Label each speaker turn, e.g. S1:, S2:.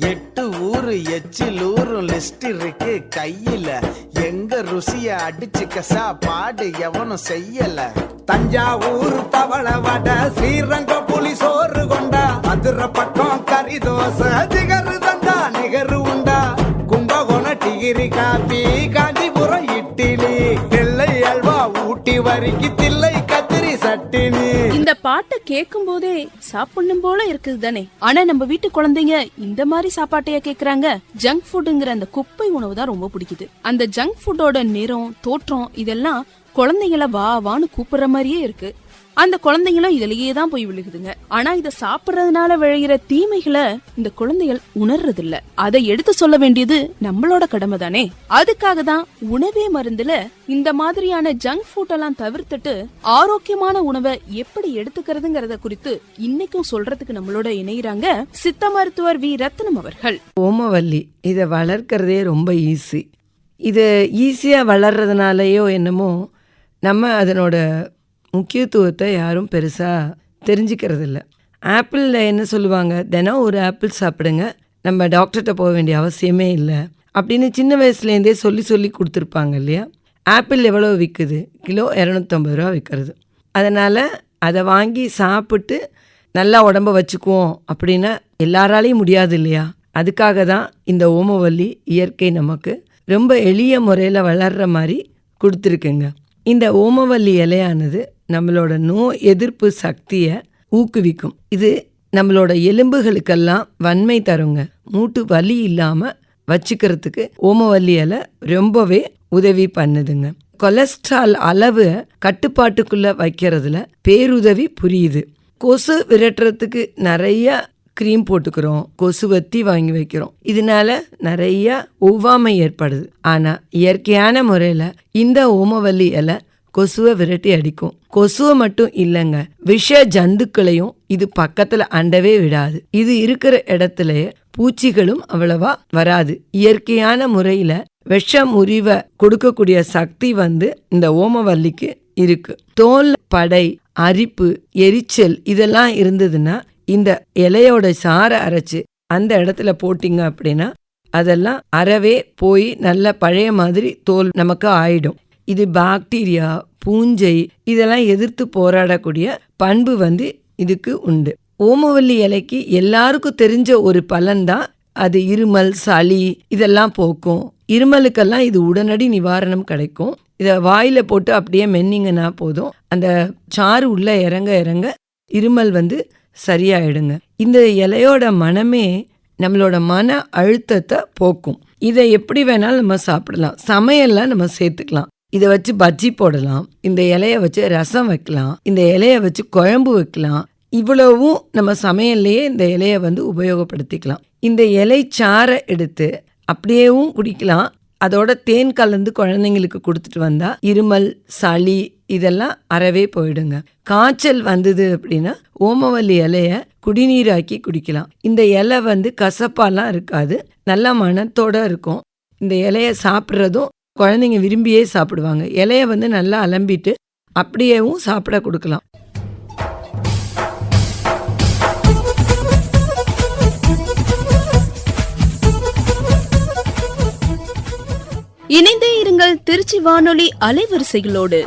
S1: எட்டு ஊரு எச்சில் ஊரும் லிஸ்ட் இருக்கு கையில. எங்க ருசிய அடிச்சு கசா பாடு எவனும் செய்யல.
S2: தஞ்சாவூர் பவள வட ஸ்ரீரங்க புலி சோறு கொண்டா. மதுரை பக்கம் கறி தோசை ஜிகரு தண்டா நிகரு உண்டா. Kumbakonam degree coffee Kanchipuram idli. நெல்லை அல்வா ஊட்டி வரிக்கு தில்லை கத்திரி சட்டினி
S3: இந்த பாட்டை கேட்கும் போதே சாப்பிடணும் போல இருக்குது தானே. ஆனா நம்ம வீட்டு குழந்தைங்க இந்த மாதிரி சாப்பாட்டையா கேக்குறாங்க? ஜங்க் ஃபுட்டுங்கிற அந்த குப்பை உணவு தான் ரொம்ப பிடிக்குது. அந்த ஜங்க் ஃபுட்டோட நிறம் தோற்றம் இதெல்லாம் குழந்தைங்கள வா வான்னு கூப்பிடுற மாதிரியே இருக்கு. அந்த குழந்தைங்களும் இதுலயே தான் போய் விழுகுதுங்க. ஆனா இத சாப்பிடுறதுனால விளைகிற தீமைகளை இந்த குழந்தைகள் உணர்றது இல்ல அதை எடுத்து சொல்ல வேண்டியது நம்மளோட கடமை தானே. அதுக்காக தான் உணவே மருந்துல இந்த மாதிரியான ஜங்க் ஃபுட் எல்லாம் தவிர்த்துட்டு ஆரோக்கியமான உணவை எப்படி எடுத்துக்கிறதுங்கறத குறித்து இன்னைக்கும் சொல்றதுக்கு நம்மளோட இணையிறாங்க சித்த மருத்துவர் வி. ரத்னம் அவர்கள்.
S4: ஓமவல்லி இதை வளர்க்கறதே ரொம்ப ஈஸி இது ஈஸியாக வளர்றதுனாலயோ என்னமோ நம்ம அதனோட முக்கியத்துவத்தை யாரும் பெருசாக தெரிஞ்சுக்கிறதில்ல. ஆப்பிளில் என்ன சொல்லுவாங்க? தினம் ஒரு ஆப்பிள் சாப்பிடுங்க. நம்ம டாக்டர்கிட்ட போக வேண்டிய அவசியமே இல்லை. அப்படின்னு சின்ன வயசுலேருந்தே சொல்லி சொல்லி கொடுத்துருப்பாங்க இல்லையா? ஆப்பிள் எவ்வளோ விற்குது கிலோ இரநூத்தம்பது ரூபா விற்கிறது அதனால் அதை வாங்கி சாப்பிட்டு நல்லா உடம்ப வச்சுக்குவோம் அப்படின்னா எல்லாராலையும் முடியாது இல்லையா? அதுக்காக தான் இந்த ஓமவல்லி இயற்கை நமக்கு ரொம்ப எளிய முறையில் வளர்கிற மாதிரி கொடுத்துருக்குங்க. இந்த ஓமவல்லி இலையானது நம்மளோட நோய் எதிர்ப்பு சக்தியை ஊக்குவிக்கும். இது நம்மளோட எலும்புகளுக்கெல்லாம் வன்மை தருங்க. மூட்டு வலி இல்லாமல் வச்சுக்கிறதுக்கு ஓமவல்லி இலை ரொம்பவே உதவி பண்ணுதுங்க. கொலஸ்ட்ரால் அளவு கட்டுப்பாட்டுக்குள்ள வைக்கிறதுல பேருதவி புரியுது. கொசு விரட்டுறதுக்கு நிறைய க்ரீம் போட்டுக்கிறோம் கொசுவத்தி வாங்கி வைக்கிறோம். இதனால நிறைய ஒவ்வாமை ஏற்படுது. ஆனா இயற்கையான முறையில இந்த ஓமவல்லி இலை கொசுவை விரட்டி அடிக்கும். கொசுவை மட்டும் இல்லைங்க விஷ ஜந்துக்களையும் இது பக்கத்துல அண்டவே விடாது. இது இருக்கிற இடத்துலயே பூச்சிகளும் அவ்வளவா வராது. இயற்கையான முறையில விஷ முறிவை கொடுக்கக்கூடிய சக்தி வந்து இந்த ஓமவல்லிக்கு இருக்கு. தோல் படை அரிப்பு எரிச்சல் இதெல்லாம் இருந்ததுன்னா இந்த இலையோட சாறை அரைச்சு அந்த இடத்துல போட்டிங்க அப்படின்னா அதெல்லாம் அறவே போய் நல்ல பழைய மாதிரி தோல் நமக்கு ஆயிடும். இது பாக்டீரியா பூஞ்சை இதெல்லாம் எதிர்த்து போராடக்கூடிய பண்பு வந்து இதுக்கு உண்டு. ஓமவல்லி இலைக்கு எல்லாருக்கும் தெரிஞ்ச ஒரு பலன்தான் அது இருமல் சளி இதெல்லாம் போக்கும். இருமலுக்கெல்லாம் இது உடனடி நிவாரணம் கிடைக்கும். இதை வாயில போட்டு அப்படியே மென்னிங்கன்னா போதும். அந்த சாறு உள்ள இறங்க இறங்க இருமல் வந்து சரியாயிடுங்க. இந்த இலையோட மனமே நம்மளோட மன அழுத்தத்தை போக்கும். இதை எப்படி வேணாலும் நம்ம சாப்பிடலாம். சமையல்லாம் நம்ம சேர்த்துக்கலாம். இதை வச்சு பஜ்ஜி போடலாம். இந்த இலைய வச்சு ரசம் வைக்கலாம். இந்த இலைய வச்சு குழம்பு வைக்கலாம். இவ்வளவும் நம்ம சமையல்லையே இந்த இலையை வந்து உபயோகப்படுத்திக்கலாம். இந்த இலை சாறை எடுத்து அப்படியேவும் குடிக்கலாம். அதோட தேன் கலந்து குழந்தைங்களுக்கு கொடுத்துட்டு வந்தா இருமல் சளி இதெல்லாம் அறவே போயிடுங்க. காய்ச்சல் வந்தது அப்படின்னா ஓமவல்லி இலைய குடிநீராக்கி குடிக்கலாம். இந்த இலை வந்து கசப்பாலாம் இருக்காது. நல்ல மணத்தோட இருக்கும். இந்த இலைய சாப்பிட்றதும் குழந்தைங்க விரும்பியே சாப்பிடுவாங்க. இலைய வந்து நல்லா அலம்பிட்டு அப்படியேவும் சாப்பிட கொடுக்கலாம்.
S3: இணைந்தே இருங்கள் திருச்சி வானொலி அலைவரிசைகளோடு.